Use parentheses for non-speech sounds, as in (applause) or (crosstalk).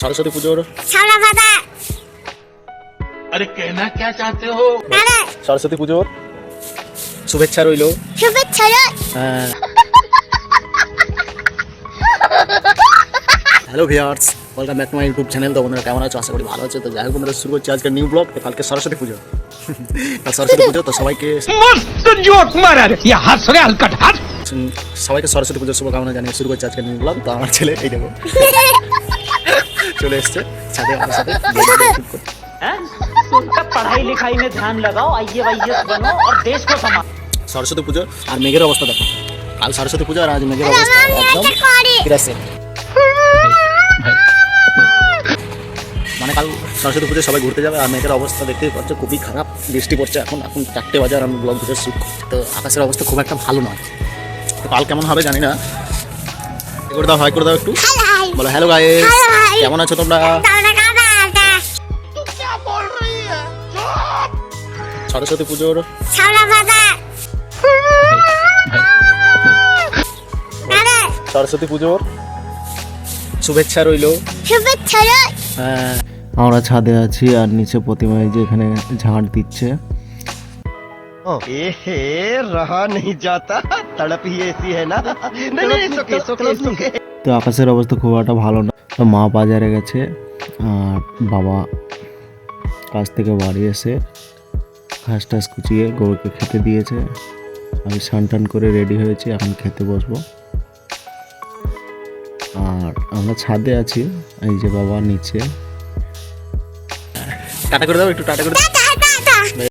সরস্বতী পুজোর সরস্বতী পুজোর শুভেচ্ছা রইল hello viewers welcome back to my YouTube channel তো বন্ধুরা কেমন আছো আশা করি ভালো আছে তো যাই হোক বন্ধুরা শুরু করছি আজকে নিউ ব্লগ তো কালকে সরস্বতী পুজো সরস্বতী পুজো তো সবাইকে সবাইকে সরস্বতী পুজোর শুভকামনা জানিয়ে শুরু করছি আজকে নিউ ব্লগ তো আমার ছেলে এই দেবো চলে এসছে। সাথে (laughs) আমার সাথে পড়াই লিখাই সরস্বতী পুজো আর মেঘের অবস্থা দেখো। কাল সরস্বতী পুজো আর আজ মেঘের অবস্থা একদম মানে কাল সরস্বতী পুজো সবাই ঘুরতে যাবে আর মেঘের অবস্থা দেখতে পাচ্ছ খুবই খারাপ। বৃষ্টি পড়ছে এখন এখন চারটে বাজে আর আমি ব্লগ ঘুরে শ্যুট তো আকাশের অবস্থা খুব একটা ভালো নয়। তো কাল কেমন হবে জানি না। করে দাও হয় করে দাও একটু। বলো হ্যালো গাইস কেমন আছো তোমরা দাদা কাদা আটা সরস্বতী পুজোর ছাওলা পাতা দাদা সরস্বতী পুজোর শুভেচ্ছা রইলো শুভেচ্ছা রোজ হ্যাঁ আমরা ছাদে আছি আর নিচে প্রতিমায় যে এখানে ঝাড় দিচ্ছে एहे रहा नहीं जाता तड़प ही ऐसी है ना नहीं नहीं सुके सुके सुके তো আকাশের অবস্থা খুব একটা ভালো না। তো মা বাজারে গেছে আর বাবা কাজ থেকে বাড়ি এসে ঘাস টাস কুচিয়ে গরুকে খেতে দিয়েছে। আমি স্নান টান করে রেডি হয়েছি এখন খেতে বসবো। আর আমরা ছাদে আছি এই যে বাবা নিচে। টাটা করে দাও একটু টাটা করে দাও।